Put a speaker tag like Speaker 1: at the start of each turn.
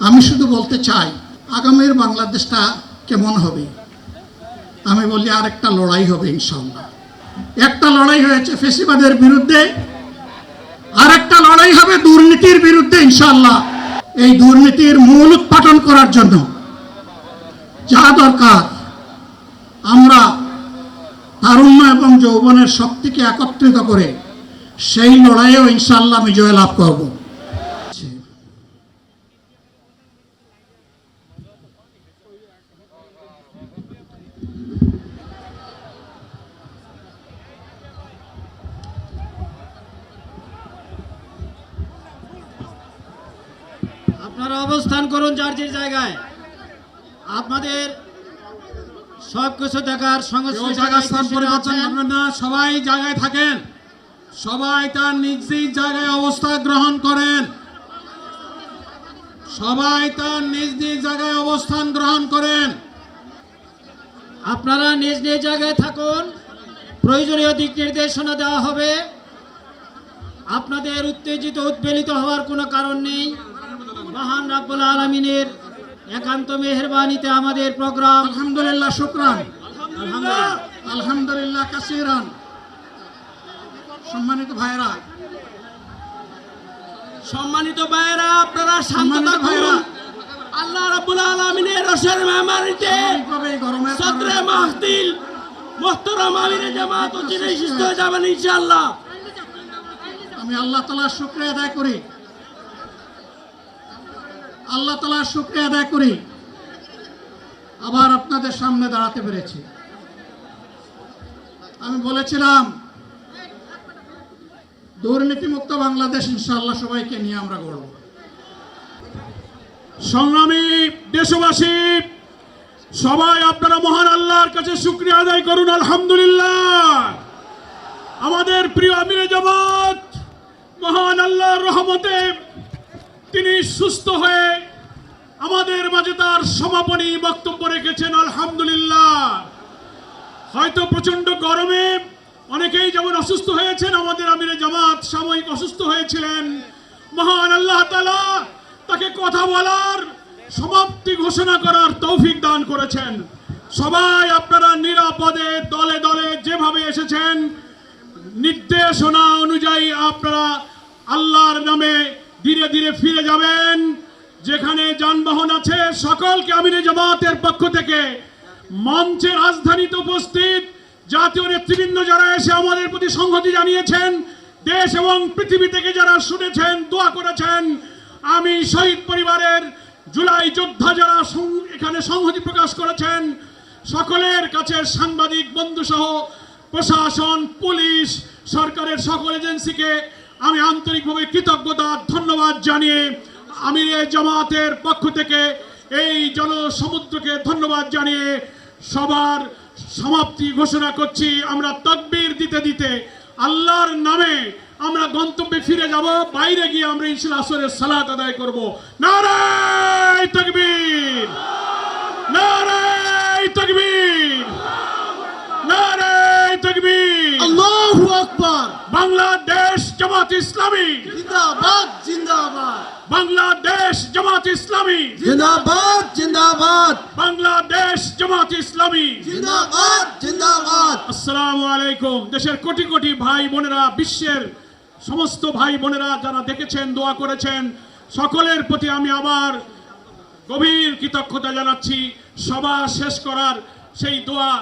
Speaker 1: আমি শুধু বলতে চাই, আগামীর বাংলাদেশটা কেমন হবে? আমি বলি আর একটা লড়াই হবে ইনশাল্লাহ একটা লড়াই হয়েছে ফেসিবাদের বিরুদ্ধে আর একটা লড়াই হবে দুর্নীতির বিরুদ্ধে ইনশাল্লাহ এই দুর্নীতির মূল উৎপাটন করার জন্য যা দরকার, আমরা তারুণ্য এবং যৌবনের শক্তিকে একত্রিত করে সেই লড়াইয়েও ইনশাল্লাহ বিজয় লাভ করব।
Speaker 2: আপনারা অবস্থান করুন যার যে জায়গায়। আপনাদের সব কিছু দেখার সঙ্গে
Speaker 3: কেউ জায়গা স্থান পরিবর্তন করবেন না সবাই জায়গায় থাকেন। সবাই তার নিজ নিজ জায়গায় অবস্থা গ্রহণ করেন। সবাই তার নিজ নিজ জায়গায় অবস্থান গ্রহণ করেন।
Speaker 2: আপনারা নিজ নিজ জায়গায় থাকুন। প্রয়োজনীয় দিক নির্দেশনা দেওয়া হবে। আপনাদের উত্তেজিত উদ্বেলিত হওয়ার কোনো কারণ নেই। মহান রাব্বুল আলমিনের একান্ত মেহরবানিতে আমাদের প্রোগ্রাম।
Speaker 1: আলহামদুলিল্লাহ শুক্রান।
Speaker 2: আলহামদুলিল্লাহ।
Speaker 1: আলহামদুলিল্লাহ কাসিরান। সম্মানিত ভাইরা
Speaker 4: সম্মানিত ভাইরা আপনারা শান্ত
Speaker 1: সম্মানিত ভাইরা
Speaker 4: আল্লাহ রাব্বুল আলামিনের রসের মেহমানিতে সদরে মাহদিল মোহতরম আমিরে জামাত ও চিনে সুস্থ হয়ে যাবেন ইনশাআল্লাহ।
Speaker 1: আমি আল্লাহ তালার শুক্রিয়া আদায় করি। আল্লাহ তালার শুক্রিয়া আদায় করি। আবার আপনাদের সামনে দাঁড়াতে পেরেছি। আমি বলেছিলাম, দুর্নীতিমুক্ত বাংলাদেশ ইনশাল্লাহ সবাইকে নিয়ে আমরা গড়ব।
Speaker 3: সংগ্রামী দেশবাসী, সবাই আপনারা মহান আল্লাহর কাছে শুক্রিয়া আদায় করুন, আলহামদুলিল্লাহ। আমাদের প্রিয় আমিরে জামাত, মহান আল্লাহর রহমতে তিনি সুস্থ হয়ে আমাদের মাঝে তার সমাপনী বক্তব্য রেখেছেন, আলহামদুলিল্লাহ। হয়তো প্রচণ্ড গরমে অনেকেই যেমন অসুস্থ হয়েছেন, আমাদের আমিরে জামাত সাময়িক অসুস্থ হয়েছিলেন। মহান আল্লাহ তালা তাকে কথা বলার সমাপ্তি ঘোষণা করার তৌফিক দান করেছেন। সবাই আপনারা নিরাপদে, দলে দলে যেভাবে এসেছেন, নির্দেশনা অনুযায়ী আপনারা আল্লাহর নামে ধীরে ধীরে ফিরে যাবেন। যেখানে যানবাহন আছে, সকলকে আমিরে জামাতের পক্ষ থেকে মঞ্চে রাজধানীতে উপস্থিত জাতীয় নেতৃবৃন্দ যারা এসে আমাদের প্রতি সংহতি জানিয়েছেন, দেশ এবং পৃথিবী থেকে যারা শুনেছেন, দোয়া করেছেন, আমি শহীদ পরিবারের জুলাই যোদ্ধা যারা এখানে সংহতি প্রকাশ করেছেন, সকলের কাছে সাংবাদিক বন্ধু সহ প্রশাসন, পুলিশ, সরকারের সকল এজেন্সিকে আমি আন্তরিকভাবে কৃতজ্ঞতা, ধন্যবাদ জানিয়ে আমিরে জামাতের পক্ষ থেকে এই জনসমুদ্রকে ধন্যবাদ জানিয়ে সবার সমাপ্তি ঘোষণা করছি। আমরা তকবির দিতে দিতে আল্লাহর নামে আমরা গন্তব্যে ফিরে যাব, বাইরে গিয়ে আমরা ইনশাল আসরের সালাত আদায় করব। নারায় তকবীর! নারায় তকবীর! বাংলাদেশ জামাত ইসলামী।
Speaker 4: জিন্দাবাদ জিন্দাবাদ।
Speaker 3: বাংলাদেশ জামাত ইসলামী।
Speaker 4: জিন্দাবাদ জিন্দাবাদ।
Speaker 3: বাংলাদেশ জামাত ইসলামী।
Speaker 4: জিন্দাবাদ জিন্দাবাদ।
Speaker 3: আসসালামু আলাইকুম। দেশের কোটি কোটি ভাই বোনেরা বিশ্বের সমস্ত ভাই বোনেরা যারা দেখেছেন দোয়া করেছেন সকলের প্রতি আমি আবার গভীর কৃতজ্ঞতা জানাচ্ছি। সভা শেষ করার সেই দোয়া।